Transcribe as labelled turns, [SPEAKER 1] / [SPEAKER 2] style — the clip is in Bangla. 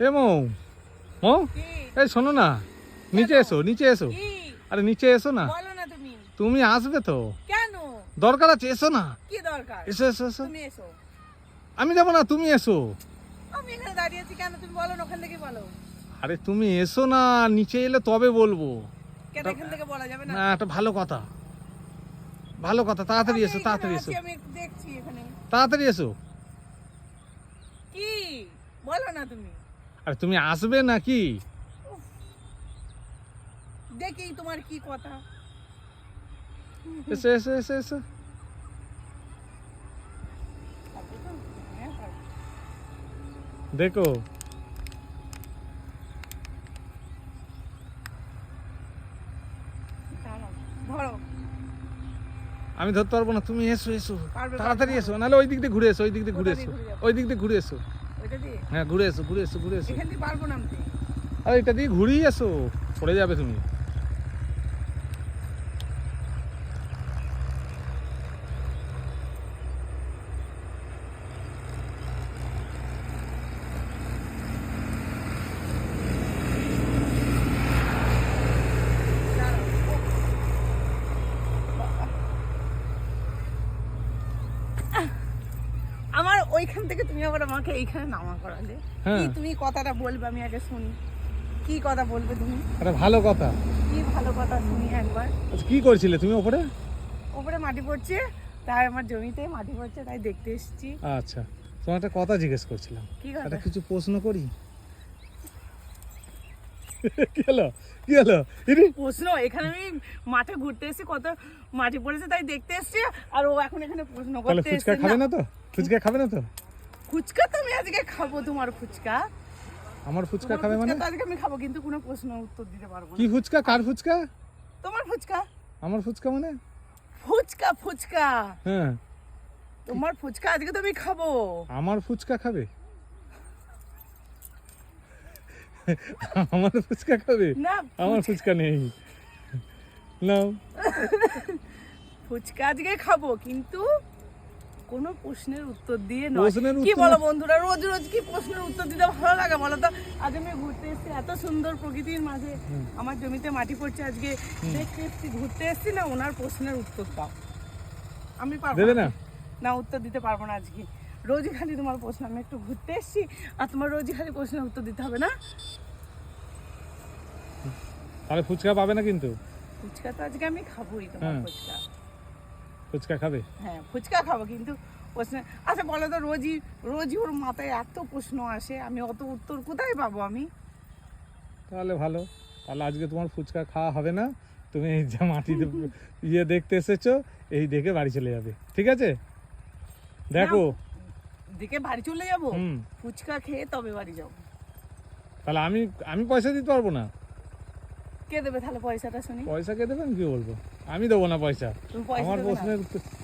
[SPEAKER 1] এ মৌ মৌ এই শোনো না নিচে এসো নিচে এসো। আরে নিচে এসো না।
[SPEAKER 2] তুমি।
[SPEAKER 1] তুমি আসবে তো।
[SPEAKER 2] কেন?
[SPEAKER 1] দরকার আছে এসো না।
[SPEAKER 2] কি দরকার?
[SPEAKER 1] এসো এসো এসো।
[SPEAKER 2] তুমি এসো।
[SPEAKER 1] আমি যাব না তুমি এসো।
[SPEAKER 2] আমি এখানে দাঁড়িয়ে আছি কেন? তুমি বলো ওখান থেকে বলো।
[SPEAKER 1] আরে তুমি এসো না নিচে এলে তবে বলব।
[SPEAKER 2] কেন এখান থেকে বলা যাবে না?
[SPEAKER 1] না একটা ভালো কথা। ভালো কথা তাড়াতাড়ি এসো তাড়াতাড়ি এসো।
[SPEAKER 2] আমি দেখছি এখানে।
[SPEAKER 1] তাড়াতাড়ি এসো।
[SPEAKER 2] কি? বলো না তুমি।
[SPEAKER 1] আরে তুমি আসবে নাকি
[SPEAKER 2] দেখি তোমার কি কথা
[SPEAKER 1] এসো এসো এসো এসো। দেখো আমি ধরতে পারব না তুমি এসো এসো তাড়াতাড়ি। এসো নাহলে ওই দিক দিয়ে ঘুরে এসো ওই দিক দিয়ে ঘুরে এসো? ওই দিক দিয়ে ঘুরে এসো হ্যাঁ ঘুরে এসো ঘুরে এসো ঘুরে এসো।
[SPEAKER 2] এখান দিয়ে পারব না আমি।
[SPEAKER 1] আরে এটা দিয়ে ঘুরেই এসো পড়ে যাবে তুমি
[SPEAKER 2] আমার ওইখান থেকে তুমি আবার আমাকে এইখানে নামা করালে
[SPEAKER 1] হ্যাঁ।
[SPEAKER 2] কি তুমি কথাটা বলবে আমি আগে শুনি। কি কথা বলবে তুমি?
[SPEAKER 1] একটা ভালো কথা।
[SPEAKER 2] কি ভালো কথা শুনি একবার।
[SPEAKER 1] আচ্ছা কি করছিলে তুমি ওপরে?
[SPEAKER 2] ওপরে মাটি পড়ছে তাই আমার জমিতে মাটি পড়ছে তাই দেখতে এসেছি।
[SPEAKER 1] আচ্ছা তোমার একটা কথা জিজ্ঞেস করছিলাম।
[SPEAKER 2] কি
[SPEAKER 1] একটা কিছু প্রশ্ন করি? কি হলো কি হলো ইরে
[SPEAKER 2] প্রশ্ন এখানে আমি মাঠে ঘুরতে এসেছি কত মাটি পড়েছে তাই দেখতে এসেছি আর ও এখন এখানে প্রশ্ন করতে
[SPEAKER 1] ফুচকা খাবে
[SPEAKER 2] না
[SPEAKER 1] তো? ফুচকা খাবে না তো?
[SPEAKER 2] ফুচকা তো আমি আজকে খাব তোমার ফুচকা?
[SPEAKER 1] আমার ফুচকা খাবে মানে?
[SPEAKER 2] আজকে আমি খাব কিন্তু কোনো প্রশ্ন উত্তর দিতে পারব
[SPEAKER 1] কি ফুচকা? কার ফুচকা?
[SPEAKER 2] তোমার ফুচকা?
[SPEAKER 1] আমার ফুচকা মানে?
[SPEAKER 2] ফুচকা ফুচকা।
[SPEAKER 1] হ্যাঁ।
[SPEAKER 2] তোমার ফুচকা আজকে তো আমি খাব।
[SPEAKER 1] আমার ফুচকা খাবে? আমার ফুচকা খাবে?
[SPEAKER 2] না
[SPEAKER 1] আমার ফুচকা। নেই। না
[SPEAKER 2] ফুচকা আজকে খাব কিন্তু কোনো প্রশ্নের উত্তর দিয়ে নয়। কি বলো বন্ধুরা রোজ রোজ কি প্রশ্নের উত্তর দিতে ভালো লাগে বলো তো? আজ আমি ঘুরতে এসেছি এত সুন্দর প্রকৃতির মাঝে। আমার জমিতে মাটি পড়ছে আজকে। দেখতে এসেছি ঘুরতে এসেছি না ওনার প্রশ্নের উত্তর দাও। আমি পারব
[SPEAKER 1] না?
[SPEAKER 2] না উত্তর দিতে পারব না আজকে। রোজই খালি তোমার প্রশ্ন আমি একটু ঘুরতে এসেছি আর তোমার রোজই খালি প্রশ্নের উত্তর দিতে হবে না?
[SPEAKER 1] তাহলে ফুচকা পাবে না কিন্তু?
[SPEAKER 2] ফুচকা তো আজকে আমি খাবোই তোমার
[SPEAKER 1] হ্যাঁ।
[SPEAKER 2] ফুচকা।
[SPEAKER 1] ফুচকা খাবে?
[SPEAKER 2] হ্যাঁ ফুচকা খাব কিন্তু প্রশ্ন আচ্ছা বলো তো রোজই রোজই ওর মাথায় এত প্রশ্ন আসে আমি অত উত্তর কোথায় পাবো আমি?
[SPEAKER 1] তাহলে ভালো। তাহলে আজকে তোমার ফুচকা খাওয়া হবে না। তুমি এই যে মাটিতে ইয়ে দেখতে এসেছ এই দেখে বাড়ি চলে যাবে। ঠিক আছে? দেখো।
[SPEAKER 2] দিকে বাড়ি চলে যাব
[SPEAKER 1] হুম।
[SPEAKER 2] ফুচকা খেয়ে তবে বাড়ি যাব।
[SPEAKER 1] তাহলে আমি আমি পয়সা দিতে পারব না?
[SPEAKER 2] কে দেবে তাহলে পয়সাটা শুনি?
[SPEAKER 1] পয়সা কে দেবেন কি বলব? আমি দেবো না পয়সা।
[SPEAKER 2] তুমি পয়সা
[SPEAKER 1] আমার
[SPEAKER 2] দেবে না?
[SPEAKER 1] প্রশ্নের উত্তর-